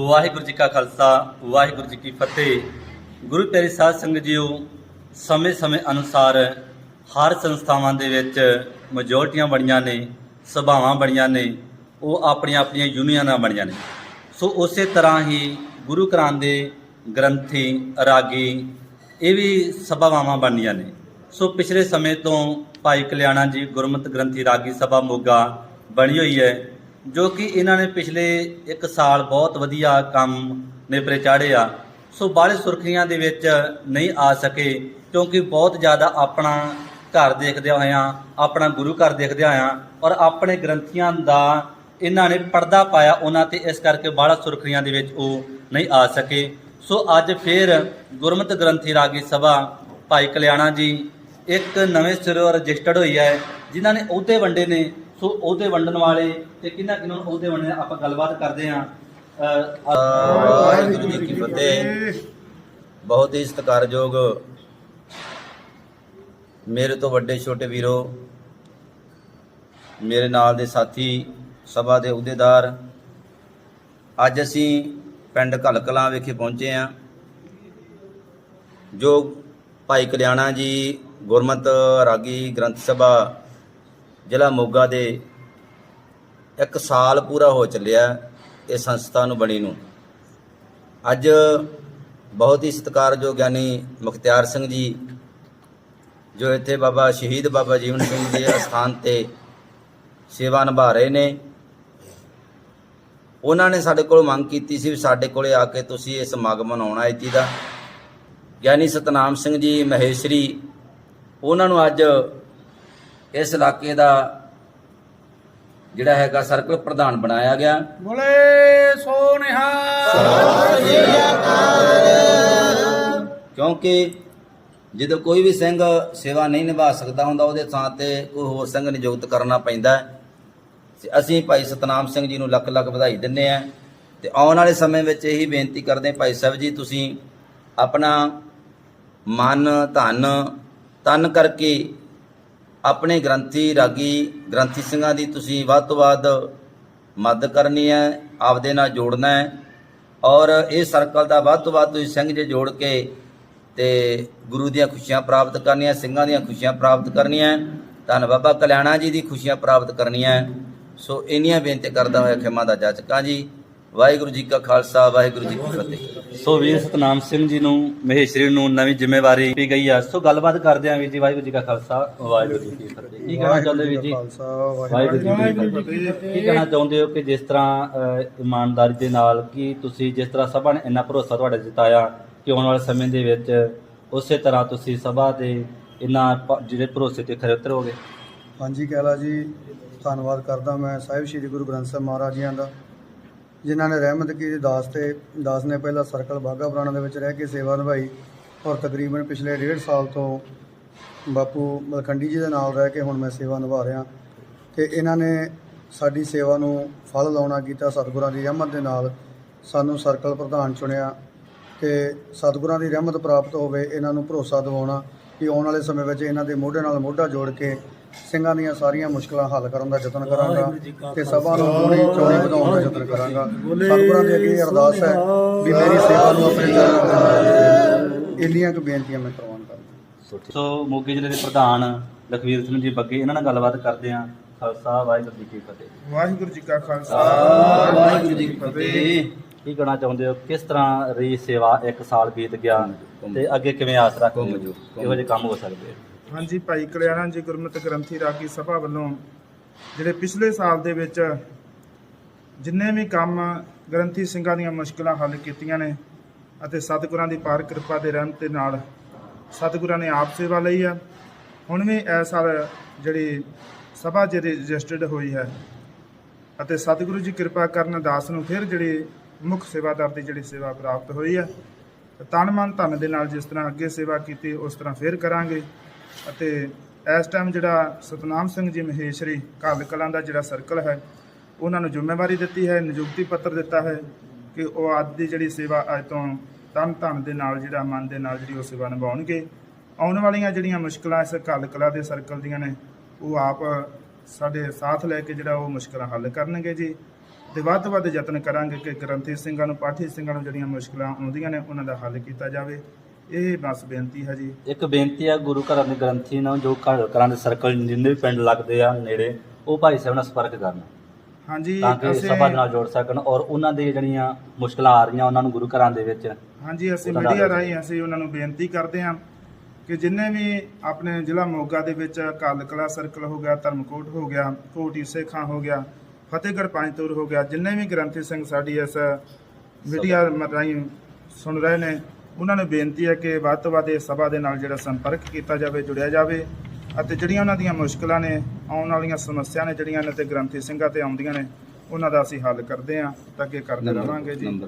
ਵਾਹਿਗੁਰੂ ਜੀ ਕਾ ਖਾਲਸਾ, ਵਾਹਿਗੁਰੂ ਜੀ ਕੀ ਫਤਿਹ। ਗੁਰੂ ਪਿਆਰੀ ਸਾਧ ਸੰਗਤ ਜੀਓ, ਸਮੇਂ-ਸਮੇਂ ਅਨੁਸਾਰ ਹਰ ਸੰਸਥਾਵਾਂ ਦੇ ਵਿੱਚ ਮੈਜੋਰਟੀਆਂ ਬਣੀਆਂ ਨੇ, ਸਭਾਵਾਂ ਬਣੀਆਂ ਨੇ, ਉਹ ਆਪਣੀਆਂ ਆਪਣੀਆਂ ਯੂਨੀਅਨਾਂ ਬਣੀਆਂ ਨੇ। ਸੋ ਉਸੇ ਤਰ੍ਹਾਂ ਹੀ ਗੁਰੂ ਘਰਾਂ ਦੇ ਗ੍ਰੰਥੀ, ਰਾਗੀ, ਇਹ ਵੀ ਸਭਾਵਾਂ ਬਣੀਆਂ ਨੇ। ਸੋ ਪਿਛਲੇ ਸਮੇਂ ਤੋਂ ਭਾਈ ਕਲਿਆਣਾ ਜੀ ਗੁਰਮਤਿ ਗ੍ਰੰਥੀ ਰਾਗੀ ਸਭਾ ਮੋਗਾ ਬਣੀ ਹੋਈ ਹੈ। ਜੋ ਕਿ ਇਹਨਾਂ ਨੇ ਪਿਛਲੇ 1 ਸਾਲ ਬਹੁਤ ਵਧੀਆ ਕੰਮ ਨੇਪਰੇ ਚਾੜੇ ਆ ਸੋ ਬਾਹਲੇ ਸੁਰਖੀਆਂ ਦੇ ਵਿੱਚ ਨਹੀਂ ਆ ਸਕੇ, ਕਿਉਂਕਿ ਬਹੁਤ ਜ਼ਿਆਦਾ ਆਪਣਾ ਘਰ ਦੇਖਦੇ ਹੋਇਆਂ, ਆਪਣਾ ਗੁਰੂ ਘਰ ਦੇਖਦੇ ਹੋਇਆਂ ਔਰ ਆਪਣੇ ਗ੍ਰੰਥੀਆਂ ਦਾ ਇਹਨਾਂ ਨੇ ਪਰਦਾ ਪਾਇਆ, ਉਹਨਾਂ ਤੇ ਇਸ ਕਰਕੇ ਬਾਹਲਾ ਸੁਰਖੀਆਂ ਦੇ ਵਿੱਚ ਉਹ ਨਹੀਂ ਆ ਸਕੇ। ਸੋ ਅੱਜ ਫਿਰ ਗੁਰਮਤਿ ਗ੍ਰੰਥੀ ਰਾਗੀ ਸਭਾ ਭਾਈ ਕਲਿਆਣਾ ਜੀ ਇੱਕ ਨਵੇਂ ਸਿਰੋਂ ਰਜਿਸਟਰਡ ਹੋਈ ਹੈ, ਜਿਨ੍ਹਾਂ ਨੇ ਅਹੁਦੇ ਵੰਡੇ ਨੇ। ਸੋ ਅਹੁਦੇ ਵੰਡਣ ਵਾਲੇ ਤੇ ਕਿਹਨਾਂ ਕਿਹਨਾਂ ਨੂੰ ਅਹੁਦੇ ਵੰਡਣੇ ਆਪਾਂ ਗੱਲਬਾਤ ਕਰਦੇ ਅ, ਵਾਹਿਗੁਰੂ ਜੀ ਕੀ ਫਤਿਹ। ਬਹੁਤ ਹੀ ਸਤਿਕਾਰਯੋਗ ਮੇਰੇ ਤੋਂ ਵੱਡੇ ਛੋਟੇ ਵੀਰੋ ਮੇਰੇ ਨਾਲ ਦੇ ਸਾਥੀ ਸਭਾ ਦੇ ਅਹੁਦੇਦਾਰ ਅੱਜ ਅਸੀਂ ਪਿੰਡ ਘਲਕਲਾਂ ਵਿਖੇ ਪਹੁੰਚੇ ਹਾਂ ਜੋ ਭਾਈ ਕਲਿਆਣਾ ਜੀ ਗੁਰਮਤ ਰਾਗੀ ਗ੍ਰੰਥ ਸਭਾ ਜ਼ਿਲ੍ਹਾ ਮੋਗਾ ਦੇ ਇੱਕ ਸਾਲ ਪੂਰਾ ਹੋ ਚੱਲਿਆ ਇਹ ਸੰਸਥਾ ਨੂੰ ਬਣੀ ਨੂੰ। ਅੱਜ ਬਹੁਤ ਹੀ ਸਤਿਕਾਰਯੋਗ ਗਿਆਨੀ ਮੁਖਤਿਆਰ ਸਿੰਘ ਜੀ, ਜੋ ਇੱਥੇ ਬਾਬਾ ਸ਼ਹੀਦ ਬਾਬਾ ਜੀਵਨ ਸਿੰਘ ਦੇ ਅਸਥਾਨ ਤੇ ਸੇਵਾ ਨਿਭਾ ਰਹੇ ਨੇ। ਉਹਨਾਂ ਨੇ ਸਾਡੇ ਕੋਲ ਮੰਗ ਕੀਤੀ ਸੀ ਵੀ ਸਾਡੇ ਕੋਲੇ ਆ ਕੇ ਤੁਸੀਂ ਇਹ ਸਮਾਗਮ ਮਨਾਉਣਾ ਜੀ ਦਾ। ਗਿਆਨੀ ਸਤਨਾਮ ਸਿੰਘ ਜੀ, ਮਹੇਸ਼ਰੀ, ਉਹਨਾਂ ਨੂੰ ਅੱਜ ਇਸ ਇਲਾਕੇ ਦਾ ਜਿਹੜਾ ਹੈਗਾ ਸਰਕਲ ਪ੍ਰਧਾਨ ਬਣਾਇਆ ਗਿਆ। ਬੋਲੇ ਸੋ ਨਿਹਾਲ ਕਿਉਂਕਿ ਜਦੋਂ ਕੋਈ ਵੀ ਸਿੰਘ ਸੇਵਾ ਨਹੀਂ ਨਿਭਾ ਸਕਦਾ ਹੁੰਦਾ ਉਹਦੇ ਥਾਂ ਤੇ ਕੋਈ ਹੋਰ ਸਿੰਘ ਨਿਯੁਕਤ ਕਰਨਾ ਪੈਂਦਾ। ਤੇ ਅਸੀਂ ਭਾਈ ਸਤਨਾਮ ਸਿੰਘ ਜੀ ਨੂੰ ਲੱਖ ਲੱਖ ਵਧਾਈ ਦਿੰਨੇ ਆ ਤੇ ਆਉਣ ਵਾਲੇ ਸਮੇਂ ਵਿੱਚ ਇਹੀ ਬੇਨਤੀ ਕਰਦੇ ਭਾਈ ਸਾਹਿਬ ਜੀ ਤੁਸੀਂ ਆਪਣਾ ਮਨ ਧਨ ਤਨ ਕਰਕੇ ਆਪਣੇ ਗ੍ਰੰਥੀ ਰਾਗੀ ਗ੍ਰੰਥੀ ਸਿੰਘਾਂ ਦੀ ਤੁਸੀਂ ਵੱਧ ਤੋਂ ਵੱਧ ਮਦਦ ਕਰਨੀ ਹੈ, ਆਪਦੇ ਨਾਲ ਜੋੜਨਾ ਹੈ ਔਰ ਇਹ ਸਰਕਲ ਦਾ ਵੱਧ ਤੋਂ ਵੱਧ ਤੁਸੀਂ ਸਿੰਘ ਜੇ ਜੋੜ ਕੇ ਤੇ ਗੁਰੂ ਦੀਆਂ ਖੁਸ਼ੀਆਂ ਪ੍ਰਾਪਤ ਕਰਨੀਆਂ, ਸਿੰਘਾਂ ਦੀਆਂ ਖੁਸ਼ੀਆਂ ਪ੍ਰਾਪਤ ਕਰਨੀਆਂ ਧੰਨ ਬਾਬਾ ਕਲਿਆਣਾ ਜੀ ਦੀ ਖੁਸ਼ੀਆਂ ਪ੍ਰਾਪਤ ਕਰਨੀਆਂ ਸੋ ਇੰਨੀਆਂ ਬੇਨਤੀ ਕਰਦਾ ਹੋਇਆ ਖਿਮਾ ਦਾ ਜਾਚਕਾਂ ਜੀ। ਵਾਹਿਗੁਰੂ ਜੀ ਕਾ ਖਾਲਸਾ ਵਾਹਿਗੁਰੂ ਜੀ ਕੀ ਫਤਿਹ। ਸੋ ਵੀਰ ਸਤਨਾਮ ਸਿੰਘ ਜੀ ਨੂੰ ਮਹੇਸ਼ਰੀ ਨੂੰ ਨਵੀਂ ਜ਼ਿੰਮੇਵਾਰੀ ਦਿੱਤੀ ਗਈ ਆ। ਸੋ ਗੱਲਬਾਤ ਕਰਦੇ ਹਾਂ ਵੀਰ ਜੀ ਵਾਹਿਗੁਰੂ ਜੀ ਕਾ ਖਾਲਸਾ ਵਾਹਿਗੁਰੂ ਜੀ ਕੀ ਫਤਿਹ। ਕੀ ਕਹਿਣਾ ਚਾਹੁੰਦੇ ਵੀਰ ਜੀ? ਵਾਹਿਗੁਰੂ ਜੀ ਕੀ ਫਤਿਹ। ਕੀ ਕਹਿਣਾ ਚਾਹੁੰਦੇ ਹੋ ਕਿ ਜਿਸ ਤਰ੍ਹਾਂ ਇਮਾਨਦਾਰੀ ਦੇ ਨਾਲ ਕਿ ਤੁਸੀਂ ਜਿਸ ਤਰ੍ਹਾਂ ਸਭਾ ਨੇ ਇੰਨਾ ਭਰੋਸਾ ਤੁਹਾਡੇ ਜਿਤਾਇਆ ਕਿ ਆਉਣ ਵਾਲੇ ਸਮੇਂ ਦੇ ਵਿੱਚ ਉਸੇ ਤਰ੍ਹਾਂ ਤੁਸੀਂ ਸਭਾ ਦੇ ਇਹਨਾਂ ਪ- ਜਿਹੜੇ ਭਰੋਸੇ ਤੇ ਖਰੇ ਉਤਰੋਗੇ? ਹਾਂਜੀ ਕਹਿਲਾ ਜੀ ਧੰਨਵਾਦ ਕਰਦਾ ਮੈਂ ਸਾਹਿਬ ਸ੍ਰੀ ਗੁਰੂ ਗ੍ਰੰਥ ਸਾਹਿਬ ਮਹਾਰਾਜ ਜੀਆਂ ਦਾ। ਜਿਨ੍ਹਾਂ ਨੇ ਰਹਿਮਤ ਕੀਤੀ, ਦਾਸ ਤੇ ਦਾਸ ਨੇ ਪਹਿਲਾਂ ਸਰਕਲ ਬਾਗਾ ਪੁਰਾਣਾ ਦੇ ਵਿੱਚ ਰਹਿ ਕੇ ਸੇਵਾ ਨਿਭਾਈ ਔਰ ਤਕਰੀਬਨ ਪਿਛਲੇ ਡੇਢ ਸਾਲ ਤੋਂ ਬਾਪੂ ਮਲਖੰਡੀ ਜੀ ਦੇ ਨਾਲ ਰਹਿ ਕੇ ਹੁਣ ਮੈਂ ਸੇਵਾ ਨਿਭਾ ਰਿਹਾ। ਤੇ ਇਹਨਾਂ ਨੇ ਸਾਡੀ ਸੇਵਾ ਨੂੰ ਫਲ ਲਾਉਣਾ ਕੀਤਾ, ਸਤਿਗੁਰਾਂ ਦੀ ਰਹਿਮਤ ਦੇ ਨਾਲ ਸਾਨੂੰ ਸਰਕਲ ਪ੍ਰਧਾਨ ਚੁਣਿਆ ਕਿ ਸਤਿਗੁਰਾਂ ਦੀ ਰਹਿਮਤ ਪ੍ਰਾਪਤ ਹੋਵੇ, ਇਹਨਾਂ ਨੂੰ ਭਰੋਸਾ ਦਿਵਾਉਣਾ ਕਿ ਆਉਣ ਵਾਲੇ ਸਮੇਂ ਵਿੱਚ ਇਹਨਾਂ ਦੇ ਮੋਢੇ ਨਾਲ ਮੋਢਾ ਜੋੜ ਕੇ ਸਿੰਘਾਂ ਦੀਆਂ ਸਾਰੀਆਂ ਮੁਸ਼ਕਲਾਂ ਹੱਲ ਕਰਨ ਦਾ ਯਤਨ ਕਰਾਂਗਾ ਤੇ ਸਭਾ ਨੂੰ ਚੋਣੀ ਚੋਣੀ ਵਧਾਉਣ ਦਾ ਯਤਨ ਕਰਾਂਗਾ। ਸਤਿਗੁਰਾਂ ਦੀ ਅੱਗੇ ਅਰਦਾਸ ਹੈ ਵੀ ਮੇਰੀ ਸੇਵਾ ਨੂੰ ਆਪਣੇ ਚਰਨਾਂ ਤੇ ਲਾਓ। ਇੰਨੀਆਂ ਕੁ ਬੇਨਤੀਆਂ ਮੈਂ ਕਰਵਾਉਣ ਕਰਦਾ। ਸੋ ਮੋਗੇ ਜ਼ਿਲ੍ਹੇ ਦੇ ਪ੍ਰਧਾਨ ਲਖਵੀਰ ਸਿੰਘ ਜੀ ਬੱਗੇ ਇਹਨਾਂ ਨਾਲ ਗੱਲਬਾਤ ਕਰਦੇ ਹਾਂ। ਖਾਲਸਾ ਵਾਹਿਗੁਰੂ ਜੀ ਕੀ ਫਤਿਹ। ਵਾਹਿਗੁਰੂ ਜੀ ਕਾ ਖਾਲਸਾ। ਵਾਹਿਗੁਰੂ ਜੀ ਕੀ ਫਤਿਹ। ਕੀ ਕਹਿਣਾ ਚਾਹੁੰਦੇ ਹੋ? ਕਿਸ ਤਰ੍ਹਾਂ ਰਹੀ ਸੇਵਾ 1 ਸਾਲ ਬੀਤ ਗਿਆ ਤੇ ਅੱਗੇ ਕਿਵੇਂ ਆਸ ਰੱਖਦੇ ਹੋ? ਇਹੋ ਜਿਹੇ ਕੰਮ ਹੋ ਸਕਦੇ ਆ? ਹਾਂਜੀ ਭਾਈ ਕਲਿਆਣਾ ਜੀ ਗੁਰਮਤਿ ਗ੍ਰੰਥੀ ਰਾਗੀ ਸਭਾ ਵੱਲੋਂ ਜਿਹੜੇ ਪਿਛਲੇ ਸਾਲ ਦੇ ਵਿੱਚ ਜਿੰਨੇ ਵੀ ਕੰਮ ਗ੍ਰੰਥੀ ਸਿੰਘਾਂ ਦੀਆਂ ਮੁਸ਼ਕਲਾਂ ਹੱਲ ਕੀਤੀਆਂ ਨੇ ਅਤੇ ਸਤਿਗੁਰਾਂ ਦੀ ਪਾਰ ਕਿਰਪਾ ਦੇ ਰਹਿਮਤ ਦੇ ਨਾਲ ਸਤਿਗੁਰਾਂ ਨੇ ਆਪ ਸੇਵਾ ਲਈ ਆ, ਹੁਣ ਵੀ ਇਸ ਸਾਲ ਜਿਹੜੀ ਸਭਾ ਜਿਹੜੀ ਰਜਿਸਟਰਡ ਹੋਈ ਹੈ ਅਤੇ ਸਤਿਗੁਰੂ ਜੀ ਕਿਰਪਾ ਕਰਨ ਦਾਸ ਨੂੰ ਫਿਰ ਜਿਹੜੀ ਮੁੱਖ ਸੇਵਾਦਾਰ ਦੀ ਜਿਹੜੀ ਸੇਵਾ ਪ੍ਰਾਪਤ ਹੋਈ ਹੈ, ਤੇ ਤਨ ਮਨ ਧਨ ਦੇ ਨਾਲ ਜਿਸ ਤਰ੍ਹਾਂ ਅੱਗੇ ਸੇਵਾ ਕੀਤੀ, ਉਸ ਤਰ੍ਹਾਂ ਫਿਰ ਕਰਾਂਗੇ। ਅਤੇ ਇਸ ਟਾਈਮ ਜਿਹੜਾ ਸਤਨਾਮ ਸਿੰਘ ਜੀ ਮਹੇਸ਼ਰੀ ਕਾਲ ਕਲਾਂ ਦਾ ਜਿਹੜਾ ਸਰਕਲ ਹੈ, ਉਹਨਾਂ ਨੂੰ ਜ਼ਿੰਮੇਵਾਰੀ ਦਿੱਤੀ ਹੈ, ਨਿਯੁਕਤੀ ਪੱਤਰ ਦਿੱਤਾ ਹੈ ਕਿ ਉਹ ਅੱਜ ਦੀ ਜਿਹੜੀ ਸੇਵਾ ਅੱਜ ਤੋਂ ਤਨ ਧਨ ਦੇ ਨਾਲ ਜਿਹੜਾ ਮਨ ਦੇ ਨਾਲ ਜਿਹੜੀ ਉਹ ਸੇਵਾ ਨਿਭਾਉਣਗੇ। ਆਉਣ ਵਾਲੀਆਂ ਜਿਹੜੀਆਂ ਮੁਸ਼ਕਲਾਂ ਇਸ ਕਾਲ ਕਲਾਂ ਦੇ ਸਰਕਲ ਦੀਆਂ ਨੇ, ਉਹ ਆਪ ਸਾਡੇ ਸਾਥ ਲੈ ਕੇ ਜਿਹੜਾ ਉਹ ਮੁਸ਼ਕਲਾਂ ਹੱਲ ਕਰਨਗੇ ਜੀ। ਤੇ ਵੱਧ ਤੋਂ ਵੱਧ ਯਤਨ ਕਰਾਂਗੇ ਕਿ ਗ੍ਰੰਥੀ ਸਿੰਘਾਂ ਨੂੰ, ਪਾਠੀ ਸਿੰਘਾਂ ਨੂੰ ਜਿਹੜੀਆਂ ਮੁਸ਼ਕਲਾਂ ਆਉਂਦੀਆਂ ਨੇ, ਉਹਨਾਂ ਦਾ ਹੱਲ ਕੀਤਾ ਜਾਵੇ। ਇਹ ਬਸ ਬੇਨਤੀ ਹੈ ਜੀ। ਇੱਕ ਬੇਨਤੀ ਆ ਗੁਰੂ ਘਰਾਂ ਦੇ ਗ੍ਰੰਥੀ ਨਾਲ ਜੋ ਘਰ ਘਰਾਂ ਦੇ ਸਰਕਲ ਜਿੰਨੇ ਵੀ ਪਿੰਡ ਲੱਗਦੇ ਆ ਨੇੜੇ ਉਹ ਭਾਈ ਸਾਹਿਬ ਨਾਲ ਸੰਪਰਕ ਕਰਨ। ਹਾਂਜੀ ਤਾਂ ਕਿ ਅਸੀਂ ਸਭਾ ਨਾਲ ਜੋੜ ਸਕਣ ਔਰ ਉਹਨਾਂ ਦੇ ਜਿਹੜੀਆਂ ਮੁਸ਼ਕਲਾਂ ਆ ਰਹੀਆਂ ਉਹਨਾਂ ਨੂੰ ਗੁਰੂ ਘਰਾਂ ਦੇ ਵਿੱਚ ਹਾਂਜੀ ਅਸੀਂ ਉਹਨਾਂ ਦਾ ਮੀਡੀਆ ਰਾਹੀਂ ਅਸੀਂ ਉਹਨਾਂ ਨੂੰ ਬੇਨਤੀ ਕਰਦੇ ਹਾਂ ਕਿ ਜਿੰਨੇ ਵੀ ਆਪਣੇ ਜ਼ਿਲ੍ਹਾ ਮੋਗਾ ਦੇ ਵਿੱਚ ਕਾਲ ਕਲਾ ਸਰਕਲ ਹੋ ਗਿਆ ਧਰਮਕੋਟ ਹੋ ਗਿਆ ਕੋਟ ਈਸੇ ਖਾਂ ਹੋ ਗਿਆ ਫਤਿਹਗੜ੍ਹ ਪੰਜਤੂਰ ਹੋ ਗਿਆ ਜਿੰਨੇ ਵੀ ਗ੍ਰੰਥੀ ਸਿੰਘ ਸਾਡੀ ਇਸ ਮੀਡੀਆ ਰਾਹੀਂ ਸੁਣ ਰਹੇ ਨੇ ਉਹਨਾਂ ਨੂੰ ਬੇਨਤੀ ਹੈ ਕਿ ਵੱਧ ਤੋਂ ਵੱਧ ਇਸ ਸਭਾ ਦੇ ਨਾਲ ਜਿਹੜਾ ਸੰਪਰਕ ਕੀਤਾ ਜਾਵੇ ਜੁੜਿਆ ਜਾਵੇ ਅਤੇ ਜਿਹੜੀਆਂ ਉਹਨਾਂ ਦੀਆਂ ਮੁਸ਼ਕਲਾਂ ਨੇ ਆਉਣ ਵਾਲੀਆਂ ਸਮੱਸਿਆ ਨੇ ਜਿਹੜੀਆਂ ਨੇ ਤੇ ਗ੍ਰੰਥੀ ਸਿੰਘਾਂ ਤੇ ਆਉਂਦੀਆਂ ਨੇ ਉਹਨਾਂ ਦਾ ਅਸੀਂ ਹੱਲ ਕਰਦੇ ਹਾਂ ਤਾਂ ਅੱਗੇ ਕਰਦੇ ਰਹਾਂਗੇ ਜੀ।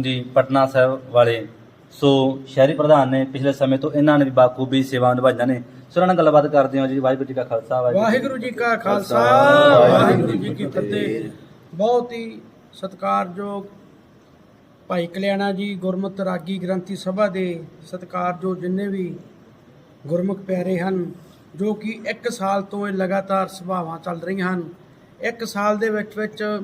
ਜੀ ਪਟਨਾ ਸਾਹਿਬ ਵਾਲੇ। ਸੋ ਸ਼ਹਿਰੀ ਪ੍ਰਧਾਨ ਨੇ ਪਿਛਲੇ ਸਮੇਂ ਤੋਂ ਇਹਨਾਂ ਨੇ ਵੀ ਬਾਖੂਬੀ ਸੇਵਾ ਨਿਭਾਈਆਂ ਨੇ। ਸੋ ਉਹਨਾਂ ਨਾਲ ਗੱਲਬਾਤ ਕਰਦੇ ਹਾਂ ਜੀ ਵਾਹਿਗੁਰੂ ਜੀ ਕਾ ਖਾਲਸਾ ਵਾਹਿਗੁਰੂ ਜੀ ਕਾ ਖਾਲਸਾ ਵਾਹਿਗੁਰੂ ਜੀ ਕੀ ਫਤਿਹ। ਬਹੁਤ ਹੀ ਸਤਿਕਾਰਯੋਗ ਭਾਈ ਕਲਿਆਣਾ ਜੀ ਗੁਰਮਤਿ ਰਾਗੀ ਗ੍ਰੰਥੀ ਸਭਾ ਦੇ ਸਤਿਕਾਰਯੋਗ ਜਿੰਨੇ ਵੀ ਗੁਰਮੁਖ ਪਿਆਰੇ ਹਨ, ਜੋ ਕਿ 1 ਸਾਲ ਤੋਂ ਇਹ ਲਗਾਤਾਰ ਸਭਾਵਾਂ ਚੱਲ ਰਹੀਆਂ ਹਨ 1 ਸਾਲ ਦੇ ਵਿੱਚ ਵਿੱਚ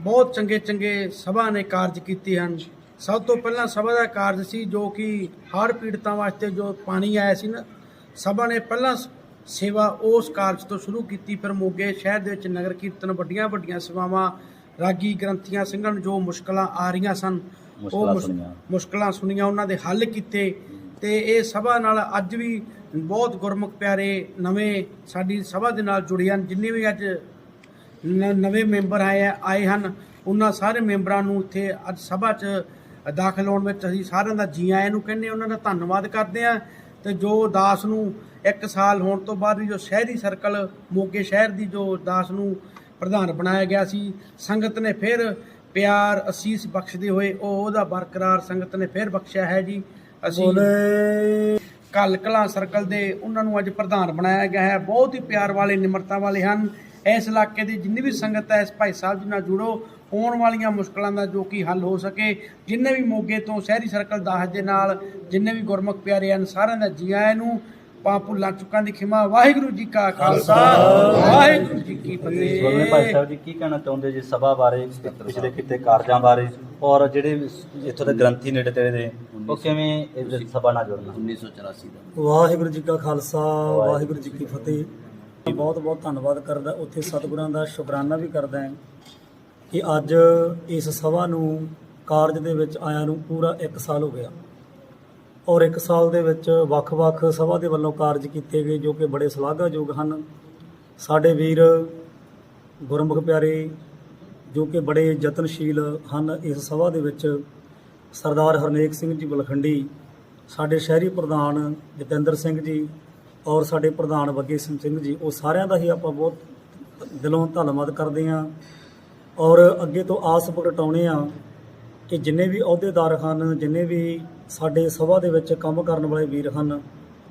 ਬਹੁਤ ਚੰਗੇ ਚੰਗੇ ਸਭਾ ਨੇ ਕਾਰਜ ਕੀਤੇ ਹਨ। ਸਭ ਤੋਂ ਪਹਿਲਾਂ ਸਭਾ ਦਾ ਕਾਰਜ ਸੀ ਜੋ ਕਿ ਹੜ੍ਹ ਪੀੜਤਾਂ ਵਾਸਤੇ ਜੋ ਪਾਣੀ ਆਇਆ ਸੀ ਨਾ, ਸਭਾ ਨੇ ਪਹਿਲਾਂ ਸ- ਸੇਵਾ ਉਸ ਕਾਰਜ ਤੋਂ ਸ਼ੁਰੂ ਕੀਤੀ, ਫਿਰ ਮੋਗੇ ਸ਼ਹਿਰ ਦੇ ਵਿੱਚ ਨਗਰ ਕੀਰਤਨ ਵੱਡੀਆਂ ਵੱਡੀਆਂ ਸੇਵਾਵਾਂ ਰਾਗੀ ਗ੍ਰੰਥੀਆਂ ਸਿੰਘਾਂ ਨੂੰ ਜੋ ਮੁਸ਼ਕਲਾਂ ਆ ਰਹੀਆਂ ਸਨ ਮੁਸ਼ਕਲਾਂ ਮੁਸ਼- ਸੁਣੀਆਂ। ਮੁਸ਼ਕਲਾਂ ਸੁਣੀਆਂ ਉਹਨਾਂ ਦੇ ਹੱਲ ਕੀਤੇ। ਤੇ ਇਹ ਸਭਾ ਨਾਲ ਅੱਜ ਵੀ ਬਹੁਤ ਗੁਰਮੁਖ ਪਿਆਰੇ ਨਵੇਂ ਸਾਡੀ ਸਭਾ ਦੇ ਨਾਲ ਜੁੜੇ ਹਨ। ਜਿੰਨੇ ਵੀ ਅੱਜ ਨ- ਨਵੇਂ ਮੈਂਬਰ ਆਏ ਆ ਆਏ ਹਨ ਉਹਨਾਂ ਸਾਰੇ ਮੈਂਬਰਾਂ ਨੂੰ ਇੱਥੇ ਅੱਜ ਸਭਾ 'ਚ ਦਾਖਲ ਹੋਣ ਵਿੱਚ ਅਸੀਂ ਸਾਰਿਆਂ ਦਾ ਜੀ ਆਇਆਂ ਨੂੰ ਕਹਿੰਦੇ ਉਹਨਾਂ ਦਾ ਧੰਨਵਾਦ ਕਰਦੇ ਆ ਤੇ ਜੋ ਦਾਸ ਨੂੰ ਇੱਕ ਸਾਲ ਹੋਣ ਤੋਂ ਬਾਅਦ ਵੀ ਜੋ ਸ਼ਹਿਰੀ ਸਰਕਲ ਮੋਗੇ ਸ਼ਹਿਰ ਦੀ ਜੋ ਦਾਸ ਨੂੰ ਪ੍ਰਧਾਨ ਬਣਾਇਆ ਗਿਆ ਸੀ ਸੰਗਤ ਨੇ ਫਿਰ ਪਿਆਰ ਅਸੀਸ ਬਖਸ਼ਦੇ ਹੋਏ ਉਹ ਉਹਦਾ ਬਰਕਰਾਰ ਸੰਗਤ ਨੇ ਫਿਰ ਬਖਸ਼ਿਆ ਹੈ ਜੀ। ਅਸੀਂ ਕੱਲ ਕਲਾਂ ਸਰਕਲ ਦੇ ਉਹਨਾਂ ਨੂੰ ਅੱਜ ਪ੍ਰਧਾਨ ਬਣਾਇਆ ਗਿਆ ਹੈ। ਬਹੁਤ ਹੀ ਪਿਆਰ ਵਾਲੇ ਨਿਮਰਤਾ ਵਾਲੇ ਹਨ। ਇਸ ਇਲਾਕੇ ਦੀ ਜਿੰਨੀ ਵੀ ਸੰਗਤ ਹੈ ਇਸ ਭਾਈ ਸਾਹਿਬ ਜੀ ਨਾਲ ਜੁੜੋ। ਹੋਣ ਵਾਲੀਆਂ ਮੁਸ਼ਕਲਾਂ ਦਾ ਜੋ ਕਿ ਹੱਲ ਹੋ ਸਕੇ ਜਿੰਨੇ ਵੀ ਮੋਗੇ ਤੋਂ ਸ਼ਹਿਰੀ ਸਰਕਲ ਦਾਸ ਦੇ ਨਾਲ ਜਿੰਨੇ ਵੀ ਗੁਰਮੁਖ ਪਿਆਰੇ ਹਨ ਸਾਰਿਆਂ ਦਾ ਜੀ ਆਇਆਂ ਨੂੰ ਪਾਪ ਭੁੱਲਾਂ ਚੁੱਕਾਂ ਦੀ ਖਿਮਾ। ਵਾਹਿਗੁਰੂ ਜੀ ਕਾ ਖਾਲਸਾ। ਵਾਹਿਗੁਰੂ ਜੀ ਕੀ ਗੁਰਮੇ ਭਾਈ ਫਤਿਹ। ਸਾਹਿਬ ਜੀ ਕੀ ਕਹਿਣਾ ਚਾਹੁੰਦੇ ਜੀ ਸਭਾ ਬਾਰੇ ਪਿਛਲੇ ਕੀਤੇ ਕਾਰਜਾਂ ਬਾਰੇ? ਔਰ ਜਿਹੜੇ ਇੱਥੋਂ ਦੇ ਗ੍ਰੰਥੀ ਨੇੜੇ ਤੇੜੇ ਦੇ ਉਹ ਕਿਵੇਂ ਇਸ ਸਭਾ ਨਾਲ ਜੁੜਨਾ? 1984 ਦਾ। ਵਾਹਿਗੁਰੂ ਜੀ ਕਾ ਖਾਲਸਾ ਵਾਹਿਗੁਰੂ ਜੀ ਕੀ ਫਤਿਹ। ਬਹੁਤ ਬਹੁਤ ਧੰਨਵਾਦ ਕਰਦਾ ਉੱਥੇ ਸਤਿਗੁਰਾਂ ਦਾ ਸ਼ੁਕਰਾਨਾ ਵੀ ਕਰਦਾ ਹਾਂ ਕਿ ਅੱਜ ਇਸ ਸਭਾ ਨੂੰ ਕਾਰਜ ਦੇ ਵਿੱਚ ਆਇਆਂ ਨੂੰ ਪੂਰਾ 1 ਸਾਲ ਹੋ ਗਿਆ। ਔਰ ਇੱਕ ਸਾਲ ਦੇ ਵਿੱਚ ਵੱਖ-ਵੱਖ ਸਭਾ ਦੇ ਵੱਲੋਂ ਕਾਰਜ ਕੀਤੇ ਗਏ ਜੋ ਕਿ ਬੜੇ ਸ਼ਲਾਘਾਯੋਗ ਹਨ। ਸਾਡੇ ਵੀਰ ਗੁਰਮੁਖ ਪਿਆਰੇ ਜੋ ਕਿ ਬੜੇ ਯਤਨਸ਼ੀਲ ਹਨ ਇਸ ਸਭਾ ਦੇ ਵਿੱਚ, ਸਰਦਾਰ ਹਰਨੇਕ ਸਿੰਘ ਜੀ ਬਲਖੰਡੀ, ਸਾਡੇ ਸ਼ਹਿਰੀ ਪ੍ਰਧਾਨ ਜਤਿੰਦਰ ਸਿੰਘ ਜੀ ਔਰ ਸਾਡੇ ਪ੍ਰਧਾਨ ਬੱਗੇ ਸਿੰਘ ਸਿੰਘ ਜੀ, ਉਹ ਸਾਰਿਆਂ ਦਾ ਹੀ ਆਪਾਂ ਬਹੁਤ ਦਿਲੋਂ ਧੰਨਵਾਦ ਕਰਦੇ ਹਾਂ। ਔਰ ਅੱਗੇ ਤੋਂ ਆਸ ਪ੍ਰਗਟਾਉਣੇ ਆ ਕਿ ਜਿੰਨੇ ਵੀ ਅਹੁਦੇਦਾਰ ਹਨ ਜਿੰਨੇ ਵੀ ਸਾਡੇ ਸਭਾ ਦੇ ਵਿੱਚ ਕੰਮ ਕਰਨ ਵਾਲੇ ਵੀਰ ਹਨ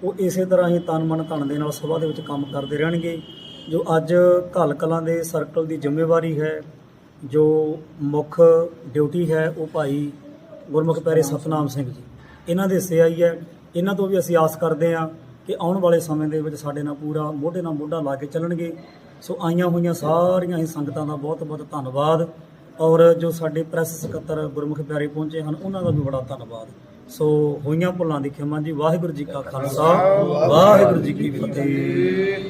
ਉਹ ਇਸੇ ਤਰ੍ਹਾਂ ਹੀ ਤਨ ਮਨ ਧਨ ਦੇ ਨਾਲ ਸਭਾ ਦੇ ਵਿੱਚ ਕੰਮ ਕਰਦੇ ਰਹਿਣਗੇ। ਜੋ ਅੱਜ ਘੱਲ ਕਲਾਂ ਦੇ ਸਰਕਲ ਦੀ ਜ਼ਿੰਮੇਵਾਰੀ ਹੈ ਜੋ ਮੁੱਖ ਡਿਊਟੀ ਹੈ ਉਹ ਭਾਈ ਗੁਰਮੁਖ ਪਿਆਰੇ ਸਤਨਾਮ ਸਿੰਘ ਜੀ। ਇਹਨਾਂ ਦੇ ਹਿੱਸੇ ਆਈ ਹੈ। ਇਹਨਾਂ ਤੋਂ ਵੀ ਅਸੀਂ ਆਸ ਕਰਦੇ ਹਾਂ ਕਿ ਆਉਣ ਵਾਲੇ ਸਮੇਂ ਦੇ ਵਿੱਚ ਸਾਡੇ ਨਾਲ ਪੂਰਾ ਮੋਢੇ ਨਾਲ ਮੋਢਾ ਲਾ ਕੇ ਚੱਲਣਗੇ। ਸੋ ਆਈਆਂ ਹੋਈਆਂ ਸਾਰੀਆਂ ਹੀ ਸੰਗਤਾਂ ਦਾ ਬਹੁਤ ਬਹੁਤ ਧੰਨਵਾਦ। ਔਰ ਜੋ ਸਾਡੇ ਪ੍ਰੈਸ ਸਕੱਤਰ ਗੁਰਮੁਖ ਪਿਆਰੇ ਪਹੁੰਚੇ ਹਨ, ਉਹਨਾਂ ਦਾ ਵੀ ਬੜਾ ਧੰਨਵਾਦ। ਸੋ ਹੋਈਆਂ ਭੁੱਲਾਂ ਦੀ ਖਿਮਾ ਜੀ, ਵਾਹਿਗੁਰੂ ਜੀ ਕਾ ਖਾਲਸਾ, ਵਾਹਿਗੁਰੂ ਜੀ ਕੀ ਫਤਿਹ।